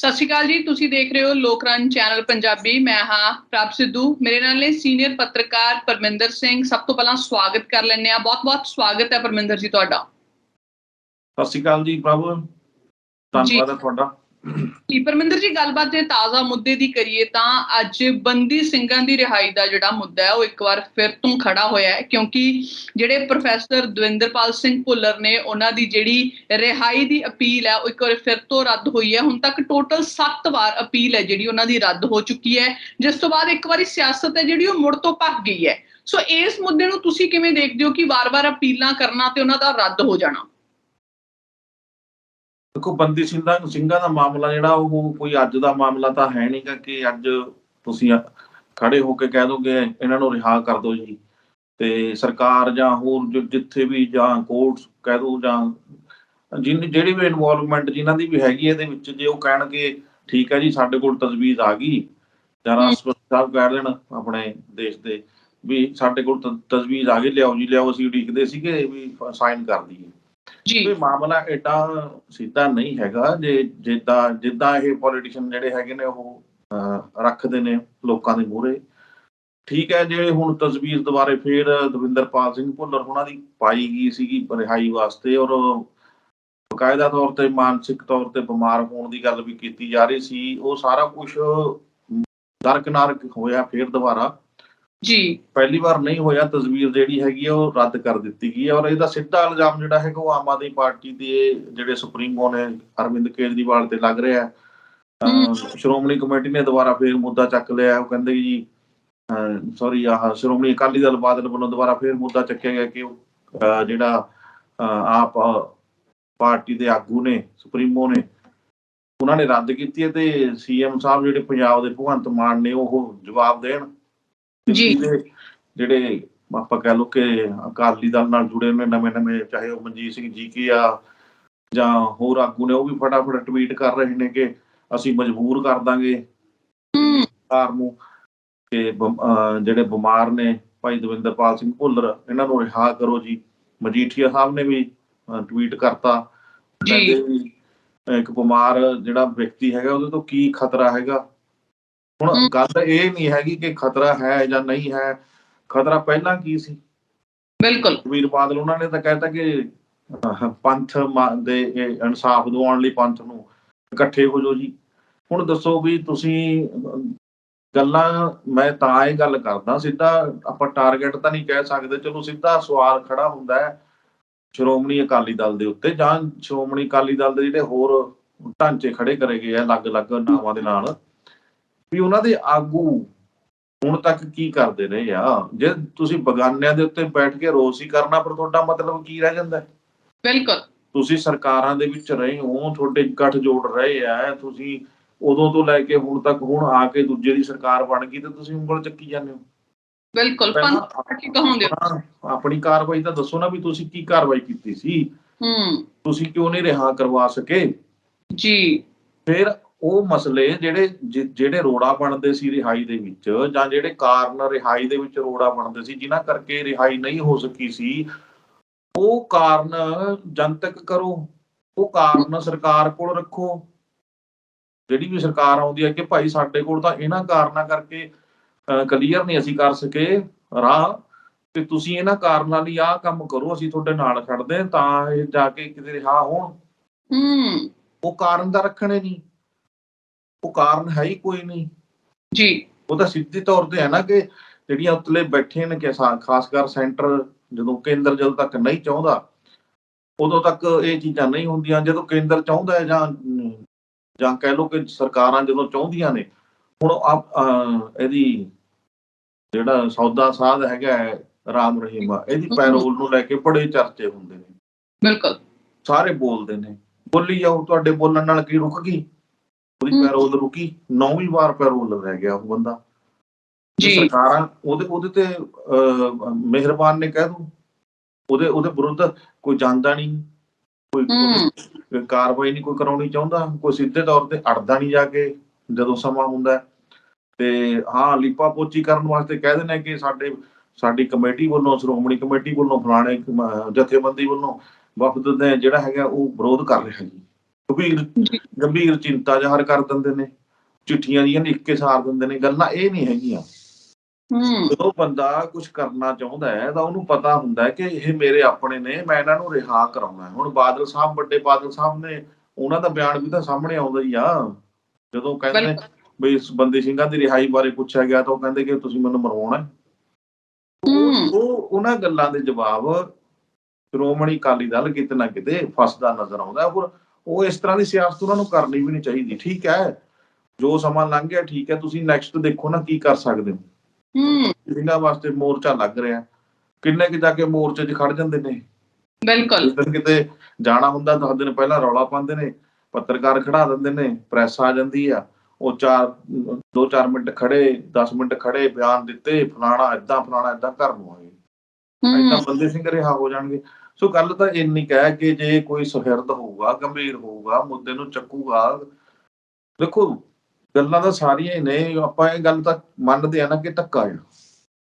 ਸਤਿ ਸ਼੍ਰੀ ਅਕਾਲ ਜੀ ਤੁਸੀਂ ਦੇਖ ਰਹੇ ਹੋ ਲੋਕਰਨ ਚੈਨਲ ਪੰਜਾਬੀ ਮੈਂ ਹਾਂ ਪ੍ਰਭ ਸਿੱਧੂ। ਮੇਰੇ ਨਾਲ ਨੇ ਸੀਨੀਅਰ ਪੱਤਰਕਾਰ ਪਰਮਿੰਦਰ ਸਿੰਘ। ਸਭ ਤੋਂ ਪਹਿਲਾਂ ਸਵਾਗਤ ਕਰ ਲੈਂਦੇ ਆ ਬਹੁਤ-ਬਹੁਤ ਸਵਾਗਤ ਹੈ ਪਰਮਿੰਦਰ ਜੀ ਤੁਹਾਡਾ। ਸਤਿ ਸ਼੍ਰੀ ਅਕਾਲ ਜੀ ਪ੍ਰਭੂ। ਧੰਨਵਾਦ ਤੁਹਾਡਾ। ਜੀ, ਪਰਮਿੰਦਰ ਜੀ, ਗੱਲਬਾਤ ਜੇ ਤਾਜ਼ਾ ਮੁੱਦੇ ਦੀ ਕਰੀਏ ਤਾਂ ਅੱਜ ਬੰਦੀ ਸਿੰਘਾਂ ਦੀ ਰਿਹਾਈ ਦਾ ਜਿਹੜਾ ਮੁੱਦਾ ਹੈ, ਉਹ ਇੱਕ ਵਾਰ ਫਿਰ ਤੋਂ ਖੜਾ ਹੋਇਆ ਹੈ, ਕਿਉਂਕਿ ਜਿਹੜੇ ਪ੍ਰੋਫੈਸਰ ਦਵਿੰਦਰਪਾਲ ਸਿੰਘ ਭੁੱਲਰ ਨੇ ਉਹਨਾਂ ਦੀ ਜਿਹੜੀ ਰਿਹਾਈ ਦੀ ਅਪੀਲ ਹੈ, ਉਹ ਇੱਕ ਵਾਰ ਫਿਰ ਤੋਂ ਰੱਦ ਹੋਈ ਹੈ। ਹੁਣ ਤੱਕ ਟੋਟਲ 7 ਵਾਰ ਅਪੀਲ ਹੈ, ਜਿਹੜੀ ਉਹਨਾਂ ਦੀ ਰੱਦ ਹੋ ਚੁੱਕੀ ਹੈ। ਜਿਸ ਤੋਂ ਬਾਅਦ ਇੱਕ ਵਾਰੀ ਸਿਆਸਤ ਹੈ, ਜਿਹੜੀ ਉਹ ਮੁੜ ਤੋਂ ਭੱਗ ਗਈ ਹੈ। ਸੋ ਇਸ ਮੁੱਦੇ ਨੂੰ ਤੁਸੀਂ ਕਿਵੇਂ ਦੇਖਦੇ ਹੋ ਕਿ ਵਾਰ-ਵਾਰ ਅਪੀਲਾਂ ਕਰਨਾ ਤੇ ਉਹਨਾਂ ਦਾ ਰੱਦ ਹੋ ਜਾਣਾ? ਦੇਖੋ ਬੰਦੀ ਸਿੰਘਾਂ ਸਿੰਘਾਂ ਦਾ ਮਾਮਲਾ ਜਿਹੜਾ ਉਹ ਕੋਈ ਅੱਜ ਦਾ ਮਾਮਲਾ ਤਾਂ ਹੈ ਨਹੀਂਗਾ ਕਿ ਅੱਜ ਤੁਸੀਂ ਖੜੇ ਹੋ ਕੇ ਕਹਿ ਦੋਗੇ ਇਹਨਾਂ ਨੂੰ ਰਿਹਾ ਕਰ ਦਿਓ ਜੀ। ਤੇ ਸਰਕਾਰ ਜਾਂ ਹੋਰ ਜਿੱਥੇ ਵੀ ਜਾਂ ਕੋਰਟਸ ਕਹਿ ਦੋ ਜਾਂ ਜਿਨ ਜਿਹੜੀ ਵੀ ਇਨਵੋਲਵਮੈਂਟ ਜਿਨ੍ਹਾਂ ਦੀ ਵੀ ਹੈਗੀ ਇਹਦੇ ਵਿੱਚ ਜੇ ਉਹ ਕਹਿਣਗੇ ਠੀਕ ਹੈ ਜੀ ਸਾਡੇ ਕੋਲ ਤਜਵੀਜ਼ ਆ ਗਈ। ਜਾਂ ਰਾਸ਼ਟਰਪਤੀ ਸਾਹਿਬ ਕਹਿ ਦੇਣ ਆਪਣੇ ਦੇਸ਼ ਦੇ ਵੀ ਸਾਡੇ ਕੋਲ ਤਜਵੀਜ਼ ਆ ਗਈ ਲਿਆਓ ਜੀ ਲਿਆਓ ਅਸੀਂ ਉਡੀਕਦੇ ਸੀਗੇ ਵੀ ਸਾਈਨ ਕਰ ਦਈਏ। ਜੀ। ਮਾਮਲਾ ਏਡਾ ਸਿੱਧਾ ਨਹੀਂ ਹੈਗਾ। ਜੇ ਜਿੱਦਾਂ ਜਿੱਦਾਂ ਇਹ ਪੋਲੀਟੀਸ਼ੀਅਨ ਜਿਹੜੇ ਹੈਗੇ ਨੇ ਉਹ ਰੱਖਦੇ ਨੇ ਲੋਕਾਂ ਦੇ ਮੂਹਰੇ। ਠੀਕ ਹੈ, ਜੇ ਹੁਣ ਤਸਵੀਰ ਦੁਬਾਰੇ ਫੇਰ ਦਵਿੰਦਰਪਾਲ ਸਿੰਘ ਭੁੱਲਰ ਉਹਨਾਂ ਦੀ ਪਾਈ ਗਈ ਸੀਗੀ ਰਿਹਾਈ ਵਾਸਤੇ ਔਰ ਬਕਾਇਦਾ ਤੌਰ ਤੇ, ਮਾਨਸਿਕ ਤੌਰ ਤੇ ਬਿਮਾਰ ਹੋਣ ਦੀ ਗੱਲ ਵੀ ਕੀਤੀ ਜਾ ਰਹੀ ਸੀ। ਉਹ ਸਾਰਾ ਕੁਝ ਦਰਕਨਾਰ ਹੋਇਆ ਫੇਰ ਦੁਬਾਰਾ। ਜੀ। ਪਹਿਲੀ ਵਾਰ ਨਹੀਂ ਹੋਇਆ ਤਸਵੀਰ ਜਿਹੜੀ ਹੈਗੀ ਉਹ ਰੱਦ ਕਰ ਦਿੱਤੀ ਗਈ ਹੈ ਔਰ ਇਹਦਾ ਸਿੱਧਾ ਇਲਜ਼ਾਮ ਜਿਹੜਾ ਹੈਗਾ ਉਹ ਆਮ ਆਦਮੀ ਪਾਰਟੀ ਦੇ ਜਿਹੜੇ ਸੁਪਰੀਮੋ ਨੇ ਅਰਵਿੰਦ ਕੇਜਰੀਵਾਲ ਤੇ ਲੱਗ ਰਿਹਾ ਹੈ। ਸ਼੍ਰੋਮਣੀ ਕਮੇਟੀ ਨੇ ਦੁਬਾਰਾ ਫੇਰ ਮੁੱਦਾ ਚੱਕ ਲਿਆ ਉਹ ਕਹਿੰਦੇ ਜੀ ਸੌਰੀ ਆਹ ਸ਼੍ਰੋਮਣੀ ਅਕਾਲੀ ਦਲ ਬਾਦਲ ਵੱਲੋਂ ਦੁਬਾਰਾ ਫੇਰ ਮੁੱਦਾ ਚੱਕਿਆ ਗਿਆ ਕਿ ਜਿਹੜਾ ਆਪ ਪਾਰਟੀ ਦੇ ਆਗੂ ਨੇ ਸੁਪਰੀਮੋ ਨੇ ਉਹਨਾਂ ਨੇ ਰੱਦ ਕੀਤੀ ਹੈ ਤੇ ਸੀਐਮ ਸਾਹਿਬ ਜਿਹੜੇ ਪੰਜਾਬ ਦੇ ਭਗਵੰਤ ਮਾਨ ਨੇ ਉਹ ਜਵਾਬ ਦੇਣ। ਜੀ। ਜਿਹੜੇ ਆਪਾਂ ਕਹਿ ਲਓ ਕਿ ਅਕਾਲੀ ਦਲ ਨਾਲ ਜੁੜੇ ਨੇ ਨਵੇਂ ਨਵੇਂ ਚਾਹੇ ਉਹ ਮਨਜੀਤ ਸਿੰਘ ਜੀ ਕੀ ਆ ਜਾਂ ਹੋਰ ਆਗੂ ਨੇ ਉਹ ਵੀ ਫਟਾਫਟ ਟਵੀਟ ਕਰ ਰਹੇ ਨੇ ਕਿ ਅਸੀਂ ਮਜਬੂਰ ਕਰ ਦਾਂਗੇ। ਸਰਕਾਰ ਨੂੰ ਕਿ ਜਿਹੜੇ ਬਿਮਾਰ ਨੇ ਭਾਈ ਦਵਿੰਦਰਪਾਲ ਸਿੰਘ ਭੁੱਲਰ ਇਹਨਾਂ ਨੂੰ ਰਿਹਾ ਕਰੋ ਜੀ। ਮਜੀਠੀਆ ਸਾਹਿਬ ਨੇ ਵੀ ਟਵੀਟ ਕਰਤਾ। ਜੀ। ਇੱਕ ਬਿਮਾਰ ਜਿਹੜਾ ਵਿਅਕਤੀ ਹੈਗਾ ਉਹਦੇ ਤੋਂ ਕੀ ਖਤਰਾ ਹੈਗਾ? ਹੁਣ। ਗੱਲ ਇਹ ਨਹੀਂ ਹੈਗੀ ਕਿ ਖਤਰਾ ਹੈ ਜਾਂ ਨਹੀਂ ਹੈ ਖਤਰਾ ਪਹਿਲਾਂ ਕੀ ਸੀ? ਬਿਲਕੁਲ। ਵੀਰ ਬਾਦਲ ਉਹਨਾਂ ਨੇ ਤਾਂ ਕਹਿਤਾ ਕਿ ਪੰਥ ਦੇ ਇਨਸਾਫ ਦਿਵਾਉਣ ਲਈ ਪੰਥ ਨੂੰ ਇਕੱਠੇ ਹੋ ਜਾਓ ਜੀ। ਹੁਣ ਦੱਸੋ ਵੀ ਤੁਸੀਂ ਗੱਲਾਂ ਮੈਂ ਤਾਂ ਇਹ ਗੱਲ ਕਰਦਾ ਸਿੱਧਾ ਆਪਾਂ ਟਾਰਗੇਟ ਤਾਂ ਨਹੀਂ ਕਹਿ ਸਕਦੇ ਚਲੋ ਸਿੱਧਾ ਸਵਾਲ ਖੜਾ ਹੁੰਦਾ ਹੈ ਸ਼੍ਰੋਮਣੀ ਅਕਾਲੀ ਦਲ ਦੇ ਉੱਤੇ ਜਾਂ ਸ਼੍ਰੋਮਣੀ ਅਕਾਲੀ ਦਲ ਦੇ ਜਿਹੜੇ ਹੋਰ ਢਾਂਚੇ ਖੜੇ ਕਰੇ ਗਏ ਆ ਅਲੱਗ-ਅਲੱਗ ਨਾਵਾਂ ਦੇ ਨਾਲ। ਵੀ ਉਹਨਾਂ ਦੇ ਆਗੂ ਹੁਣ ਤੱਕ ਕੀ ਕਰਦੇ ਰਹੇ ਆ ਜੇ ਤੁਸੀਂ ਬਗਾਨਿਆਂ ਦੇ ਉੱਤੇ ਬੈਠ ਕੇ ਰੋਸ ਹੀ ਕਰਨਾ ਪਰ ਤੁਹਾਡਾ ਮਤਲਬ ਕੀ ਰਹਿ ਜਾਂਦਾ? ਬਿਲਕੁਲ। ਤੁਸੀਂ ਸਰਕਾਰਾਂ ਦੇ ਵਿੱਚ ਰਹੇ ਹੋ ਤੁਹਾਡੇ ਗੱਠ ਜੋੜ ਰਹੇ ਆ ਤੁਸੀਂ ਉਦੋਂ ਤੋਂ ਲੈ ਕੇ ਹੁਣ ਤੱਕ ਹੁਣ ਆ ਕੇ ਦੂਜੇ ਦੀ ਸਰਕਾਰ ਬਣ ਗਈ ਤੇ ਤੁਸੀਂ ਉਂਗਲ ਚੱਕੀ ਜਾਂਦੇ ਹੋ। ਬਿਲਕੁਲ ਪੰਥ ਕੀ ਕਹਾਉਂਦੇ ਆਪਣੀ ਕਾਰਵਾਈ ਤਾਂ ਦੱਸੋ ਨਾ ਵੀ ਤੁਸੀਂ ਕੀ ਕਾਰਵਾਈ ਕੀਤੀ ਸੀ। ਹੂੰ। ਤੁਸੀਂ ਕਿਉਂ ਨਹੀਂ ਰਿਹਾ ਕਰਵਾ ਸਕੇ? ਜੀ। ਫਿਰ ਉਹ ਮਸਲੇ ਜਿਹੜੇ ਜਿਹੜੇ ਰੋੜਾ ਬਣਦੇ ਸੀ ਰਿਹਾਈ ਦੇ ਵਿੱਚ ਜਾਂ ਜਿਹੜੇ ਕਾਰਨ ਰਿਹਾਈ ਦੇ ਵਿੱਚ ਰੋੜਾ ਬਣਦੇ ਸੀ ਜਿਨ੍ਹਾਂ ਕਰਕੇ ਰਿਹਾਈ ਨਹੀਂ ਹੋ ਸਕੀ ਸੀ ਉਹ ਕਾਰਨ ਜਨਤਕ ਕਰੋ ਉਹ ਕਾਰਨ ਸਰਕਾਰ ਕੋਲ ਰੱਖੋ। ਜਿਹੜੀ ਵੀ ਸਰਕਾਰ ਆਉਂਦੀ ਹੈ ਕਿ ਭਾਈ ਸਾਡੇ ਕੋਲ ਤਾਂ ਇਹਨਾਂ ਕਾਰਨਾਂ ਕਰਕੇ ਕਲੀਅਰ ਨਹੀਂ ਅਸੀਂ ਕਰ ਸਕੇ ਰਾਹ ਤੇ ਤੁਸੀਂ ਇਹਨਾਂ ਕਾਰਨਾਂ ਲਈ ਆਹ ਕੰਮ ਕਰੋ ਅਸੀਂ ਤੁਹਾਡੇ ਨਾਲ ਖੜਦੇ ਹਾਂ, ਤਾਂ ਇਹ ਜਾ ਕੇ ਕਿਤੇ ਰਿਹਾ ਹੋਣ। ਹੂੰ। ਉਹ ਕਾਰਨ ਤਾਂ ਰੱਖਣੇ ਨਹੀਂ। ਉਹ ਕਾਰਨ ਹੈ ਹੀ ਕੋਈ ਨਹੀਂ। ਜੀ। ਉਹ ਤਾਂ ਸਿੱਧੀ ਤੌਰ ਤੇ ਹੈ ਨਾ ਕਿ ਜਿਹੜੀਆਂ ਉਤਲੇ ਬੈਠੇ ਨੇ ਕਿ ਖਾਸ ਕਰ ਸੈਂਟਰ ਜਦੋਂ ਕੇਂਦਰ ਜਦੋਂ ਤੱਕ ਨਹੀਂ ਚਾਹੁੰਦਾ ਉਦੋਂ ਤੱਕ ਇਹ ਚੀਜ਼ਾਂ ਨਹੀਂ ਹੁੰਦੀਆਂ। ਜਦੋਂ ਕੇਂਦਰ ਚਾਹੁੰਦਾ ਹੈ ਜਾਂ ਜਾਂ ਕਹਿ ਲਓ ਕਿ ਸਰਕਾਰਾਂ ਜਦੋਂ ਚਾਹੁੰਦੀਆਂ ਨੇ ਹੁਣ ਇਹਦੀ ਜਿਹੜਾ ਸੌਦਾ ਸਾਧ ਹੈਗਾ ਰਾਮ ਰਹੀਮਾ ਇਹਦੀ ਪੈਰੋਲ ਨੂੰ ਲੈ ਕੇ ਬੜੇ ਚਰਚੇ ਹੁੰਦੇ ਨੇ। ਬਿਲਕੁਲ। ਸਾਰੇ ਬੋਲਦੇ ਨੇ। ਬੋਲੀ ਜਾਓ ਤੁਹਾਡੇ ਬੋਲਣ ਨਾਲ ਕੀ ਰੁਕ ਗਈ? ਉਹਦੀ। ਪੈਰੋਲ ਰੁਕੀ ਨੌਵੀਂ ਵਾਰ ਪੈਰੋਲ ਰਹਿ ਗਿਆ ਉਹ ਬੰਦਾ। ਜੀ ਸਰਕਾਰਾਂ ਉਹਦੇ ਉਹਦੇ ਤੇ ਮਿਹਰਬਾਨ ਨੇ ਕਹਿ ਦੂ। ਉਹਦੇ ਉਹਦੇ ਵਿਰੁੱਧ ਕੋਈ ਜਾਂਦਾ ਨਹੀਂ। ਕੋਈ ਕਾਰਵਾਈ ਨਹੀਂ ਕੋਈ ਕਰਾਉਣੀ ਚਾਹੁੰਦਾ। ਕੋਈ ਸਿੱਧੇ ਤੌਰ ਤੇ ਅੜਦਾ ਨਹੀਂ ਜਾ ਕੇ ਜਦੋਂ ਸਮਾਂ ਹੁੰਦਾ। ਤੇ ਹਾਂ ਲੀਪਾ ਪੋਚੀ ਕਰਨ ਵਾਸਤੇ ਕਹਿ ਦਿੰਦੇ ਕਿ ਸਾਡੇ ਸਾਡੀ ਕਮੇਟੀ ਵੱਲੋਂ ਸ਼੍ਰੋਮਣੀ ਕਮੇਟੀ ਵੱਲੋਂ ਫਲਾਣੇ ਜਥੇਬੰਦੀ ਵੱਲੋਂ ਵਫਦ ਨੇ ਜਿਹੜਾ ਹੈਗਾ ਉਹ ਵਿਰੋਧ ਕਰ ਰਿਹਾ ਜੀ। ਗੰਭੀਰ ਗੰਭੀਰ ਚਿੰਤਾ ਜ਼ਾਹਰ ਕਰ ਦਿੰਦੇ ਨੇ। ਚਿੱਠੀਆਂ ਜੀਆਂ ਲਿਖ ਕੇ ਸਾਰ ਦਿੰਦੇ ਨੇ। ਗੱਲਾਂ ਇਹ ਨਹੀਂ ਹੈਗੀਆਂ। ਹੂੰ। ਜਦੋਂ ਬੰਦਾ ਕੁਝ ਕਰਨਾ ਚਾਹੁੰਦਾ ਹੈ ਤਾਂ ਉਹਨੂੰ ਪਤਾ ਹੁੰਦਾ ਹੈ ਕਿ ਇਹ ਮੇਰੇ ਆਪਣੇ ਨੇ ਮੈਂ ਇਹਨਾਂ ਨੂੰ ਰਿਹਾ ਕਰਾਉਣਾ ਹੁਣ ਬਾਦਲ ਸਾਹਿਬ ਵੱਡੇ ਬਾਦਲ ਸਾਹਿਬ ਨੇ ਉਹਨਾਂ ਦਾ ਬਿਆਨ ਵੀ ਤਾਂ ਸਾਹਮਣੇ ਆਉਂਦਾ ਹੀ ਆ। ਜਦੋਂ ਕਹਿੰਦੇ ਵੀ ਇਸ ਬੰਦੀ ਸਿੰਘਾਂ ਦੀ ਰਿਹਾਈ ਬਾਰੇ ਪੁੱਛਿਆ ਗਿਆ ਤਾਂ ਉਹ ਕਹਿੰਦੇ ਕਿ ਤੁਸੀਂ ਮੈਨੂੰ ਮਰਵਾਉਣਾ ਉਹ ਉਹ ਉਹਨਾਂ ਗੱਲਾਂ ਦੇ ਜਵਾਬ ਸ਼੍ਰੋਮਣੀ ਅਕਾਲੀ ਦਲ ਕਿਤੇ ਨਾ ਕਿਤੇ ਫਸਦਾ ਨਜ਼ਰ ਆਉਂਦਾ ਹੈ। ਉਹ ਇਸ ਤਰ੍ਹਾਂ ਦੀ ਸਿਆਸਤ ਉਹਨਾਂ ਨੂੰ ਕਰਨੀ ਵੀ ਨਹੀਂ ਚਾਹੀਦੀ ਠੀਕ ਹੈ? ਜੋ ਸਮਾਂ ਲੰਘ ਗਿਆ ਠੀਕ ਹੈ ਤੁਸੀਂ ਨੈਕਸਟ ਦੇਖੋ ਨਾ ਕੀ ਕਰ ਸਕਦੇ ਹੋ। ਹੂੰ। ਸਿੰਘਾਂ ਵਾਸਤੇ ਮੋਰਚਾ ਲੱਗ ਰਿਹਾ। ਕਿੰਨੇ ਕਿ ਜਾ ਕੇ ਮੋਰਚੇ 'ਚ ਖੜ ਜਾਂਦੇ ਨੇ? ਬਿਲਕੁਲ। ਜਿਸ ਦਿਨ ਕਿਤੇ ਜਾਣਾ ਹੁੰਦਾ ਦਸ ਦਿਨ ਪਹਿਲਾਂ ਰੌਲਾ ਪਾਉਂਦੇ ਨੇ ਪੱਤਰਕਾਰ ਖੜਾ ਦਿੰਦੇ ਨੇ ਪ੍ਰੈਸ ਆ ਜਾਂਦੀ ਆ ਉਹ ਚਾਰ ਦੋ ਚਾਰ ਮਿੰਟ ਖੜੇ 10 ਮਿੰਟ ਖੜੇ ਬਿਆਨ ਦਿੱਤੇ ਫਲਾਣਾ ਏਦਾਂ ਫਲਾਣਾ ਆ ਗਏ ਏਦਾਂ ਹੂੰ। ਬੰਦੇ ਸਿੰਘ ਰਿਹਾ ਹੋ ਜਾਣਗੇ। ਸੋ ਗੱਲ ਤਾਂ ਇੰਨੀ ਕੁ ਹੈ ਕਿ ਜੇ ਕੋਈ ਸੁਹਿਰਦ ਹੋਊਗਾ ਗੰਭੀਰ ਹੋਊਗਾ ਮੁੱਦੇ ਨੂੰ ਚੱਕੂਗਾ ਦੇਖੋ ਗੱਲਾਂ ਤਾਂ ਸਾਰੀਆਂ ਹੀ ਨੇ ਆਪਾਂ ਇਹ ਗੱਲ ਤਾਂ ਮੰਨਦੇ ਆ ਨਾ ਕਿ ਧੱਕਾ ਆ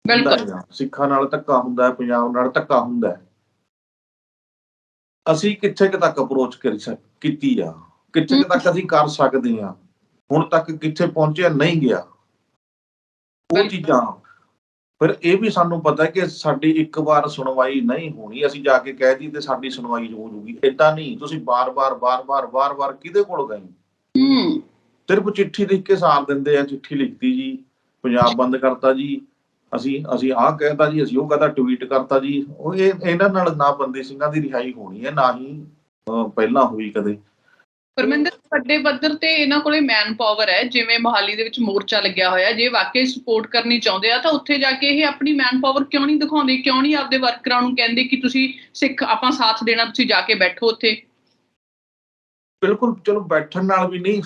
ਬਿਲਕੁਲ ਹੈ। ਸਿੱਖਾਂ ਨਾਲ ਧੱਕਾ ਹੁੰਦਾ ਹੈ ਪੰਜਾਬ ਨਾਲ ਧੱਕਾ ਹੁੰਦਾ ਹੈ ਅਸੀਂ ਕਿੱਥੇ ਕੁ ਤੱਕ ਅਪਰੋਚ ਕਰੀ ਸਕ ਕੀਤੀ ਆ ਕਿੱਥੇ ਤੱਕ ਅਸੀਂ ਕਰ ਸਕਦੇ ਆ ਹੁਣ ਤੱਕ ਕਿੱਥੇ ਪਹੁੰਚਿਆ ਨਹੀਂ ਗਿਆ ਉਹ। ਚੀਜ਼ਾਂ ਫਿਰ ਇਹ ਵੀ ਸਾਨੂੰ ਪਤਾ ਕਿ ਸਾਡੀ ਇੱਕ ਵਾਰ ਸੁਣਵਾਈ ਨਹੀਂ ਹੋਣੀ ਅਸੀਂ ਜਾ ਕੇ ਕਹਿ ਦੀ ਤੇ ਸਾਡੀ ਸੁਣਵਾਈ ਹੋ ਜੂਗੀ। ਏਦਾਂ ਨਹੀਂ ਤੁਸੀਂ ਬਾਰ-ਬਾਰ ਬਾਰ-ਬਾਰ ਬਾਰ-ਬਾਰ ਕਿਹਦੇ ਕੋਲ ਗਏ? ਹੂੰ। ਸਿਰਫ ਚਿੱਠੀ ਲਿਖ ਕੇ ਸਾਰ ਦਿੰਦੇ ਆ ਚਿੱਠੀ ਲਿਖਤੀ ਜੀ ਪੰਜਾਬ ਬੰਦ ਕਰਤਾ ਜੀ ਅਸੀਂ ਅਸੀਂ ਆਹ ਕਹਿਤਾ ਜੀ ਅਸੀਂ ਉਹ ਕਹਤਾ ਟਵੀਟ ਕਰਤਾ ਜੀ। ਉਹ ਇਹ ਇਹਨਾਂ ਨਾਲ ਨਾ ਬੰਦੀ ਸਿੰਘਾਂ ਦੀ ਰਿਹਾਈ ਹੋਣੀ ਹੈ ਨਾ ਹੀ ਪਹਿਲਾਂ ਹੋਈ ਕਦੇ। ਪਰਮਿੰਦਰ ਵੱਡੇ ਪੱਧਰ ਤੇ ਇਹਨਾਂ ਕੋਲੇ ਮੈਨ ਪਾਵਰ ਹੈ ਜਿਵੇਂ ਮੋਹਾਲੀ ਦੇ ਵਿੱਚ ਮੋਰਚਾ ਲੱਗਿਆ ਹੋਇਆ ਜੇ ਵਾਕਈ ਸਪੋਰਟ ਕਰਨੀ ਚਾਹੁੰਦੇ ਆ ਤਾਂ ਉੱਥੇ ਜਾ ਕੇ ਇਹ ਆਪਣੀ ਮੈਨ ਪਾਵਰ ਕਿਉਂ ਨਹੀਂ ਦਿਖਾਉਂਦੇ? ਕਿਉਂ ਨਹੀਂ ਆਪਦੇ ਵਰਕਰਾਂ ਨੂੰ ਕਹਿੰਦੇ ਕਿ ਤੁਸੀਂ ਸਿੱਖ ਆਪਾਂ ਸਾਥ ਦੇਣਾ ਤੁਸੀਂ ਜਾ ਕੇ ਬੈਠੋ ਉੱਥੇ? ਬਿਲਕੁਲ ਚਲੋ ਬੈਠਣ ਨਾਲ ਵੀ ਨਹੀਂ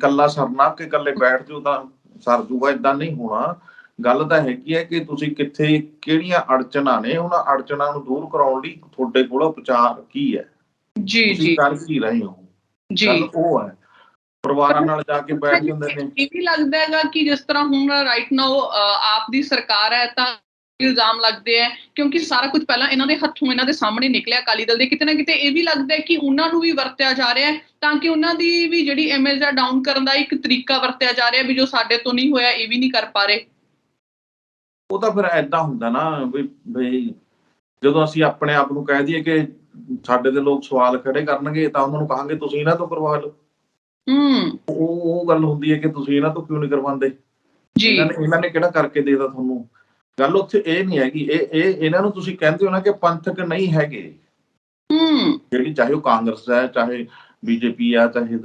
ਕੱਲਾ ਸਰਨਾ ਕਿ ਕੱਲੇ ਬੈਠ ਜਾਓ ਤਾਂ ਸਰ ਜੂਗਾ ਇਦਾਂ ਨਹੀਂ ਹੋਣਾ। ਗੱਲ ਤਾਂ ਹੈਗੀ ਹੈ ਕਿ ਤੁਸੀਂ ਕਿੱਥੇ ਕਿਹੜੀਆਂ ਅੜਚਨਾਂ ਨੇ ਉਹਨਾਂ ਅੜਚਨਾਂ ਨੂੰ ਦੂਰ ਕਰਾਉਣ ਲਈ ਤੁਹਾਡੇ ਕੋਲ ਉਪਚਾਰ ਕੀ ਹੈ? ਜੀ ਜੀ। ਕਰ ਕੀ ਰਹੇ ਹੋ? ਜੀ। ਉਹ ਹੈ ਪਰਿਵਾਰਾਂ ਨਾਲ ਜਾ ਕੇ ਬੈਠ ਜਾਂਦੇ ਨੇ। ਇਹ ਵੀ ਲੱਗਦਾ ਹੈਗਾ ਕਿ ਜਿਸ ਤਰ੍ਹਾਂ ਹੁਣ ਰਾਈਟ ਨਾਓ ਆਪ ਦੀ ਸਰਕਾਰ ਹੈ ਤਾਂ ਇਲਜ਼ਾਮ ਲੱਗਦੇ ਆ ਕਿਉਂਕਿ ਸਾਰਾ ਕੁਝ ਪਹਿਲਾਂ ਇਹਨਾਂ ਦੇ ਹੱਥੋਂ ਇਹਨਾਂ ਦੇ ਸਾਹਮਣੇ ਨਿਕਲਿਆ ਅਕਾਲੀ ਦਲ ਦੇ। ਕਿਤੇ ਨਾ ਕਿਤੇ ਇਹ ਵੀ ਲੱਗਦਾ ਹੈ ਕਿ ਉਹਨਾਂ ਨੂੰ ਵੀ ਵਰਤਿਆ ਜਾ ਰਿਹਾ ਹੈ ਤਾਂ ਕਿ ਉਹਨਾਂ ਦੀ ਵੀ ਜਿਹੜੀ ਇਮੇਜ ਆ ਡਾਊਨ ਕਰਨ ਦਾ ਇੱਕ ਤਰੀਕਾ ਵਰਤਿਆ ਜਾ ਰਿਹਾ ਵੀ ਜੋ ਸਾਡੇ ਤੋਂ ਨਹੀਂ ਹੋਇਆ ਇਹ ਵੀ ਨਹੀਂ ਕਰ ਪਾ ਰਹੇ। ਉਹ ਤਾਂ ਫਿਰ ਐਦਾਂ ਹੁੰਦਾ ਨਾ ਵੀ ਜਦੋਂ ਅਸੀਂ ਆਪਣੇ ਆਪ ਨੂੰ ਕਹਿ ਦਈਏ ਕਿ ਸਾਡੇ ਦੇ ਲੋਕ ਸਵਾਲ ਖੜੇ ਕਰਨਗੇ ਤਾਂ ਉਹਨਾਂ ਨੂੰ ਕਹਾਂਗੇ ਤੁਸੀਂ ਇਹਨਾਂ ਤੋਂ ਕਰਵਾ ਲਓ। ਹੂੰ। ਉਹ ਉਹ ਗੱਲ ਹੁੰਦੀ ਹੈ ਕਿ ਤੁਸੀਂ ਇਹਨਾਂ ਤੋਂ ਕਿਉਂ ਨਹੀਂ ਕਰਵਾਉਂਦੇ? ਜੀ। ਇਹਨਾਂ ਨੇ ਇਹਨਾਂ ਨੇ ਕਿਹੜਾ ਕਰਕੇ ਦੇਦਾ ਤੁਹਾਨੂੰ? ਗੱਲ ਉੱਥੇ ਇਹ ਨਹੀਂ ਹੈਗੀ। ਇਹ ਇਹ ਇਹਨਾਂ ਨੂੰ ਤੁਸੀਂ ਕਹਿੰਦੇ ਹੋ ਨਾ ਕਿ ਪੰਥਕ ਨਹੀਂ ਹੈਗੇ। ਹੂੰ। ਜਿਹੜੀ ਚਾਹੇ ਉਹ ਕਾਂਗਰਸ ਹੈ ਚਾਹੇ ਬੀਜੇਪੀ ਆ ਚਾਹੇ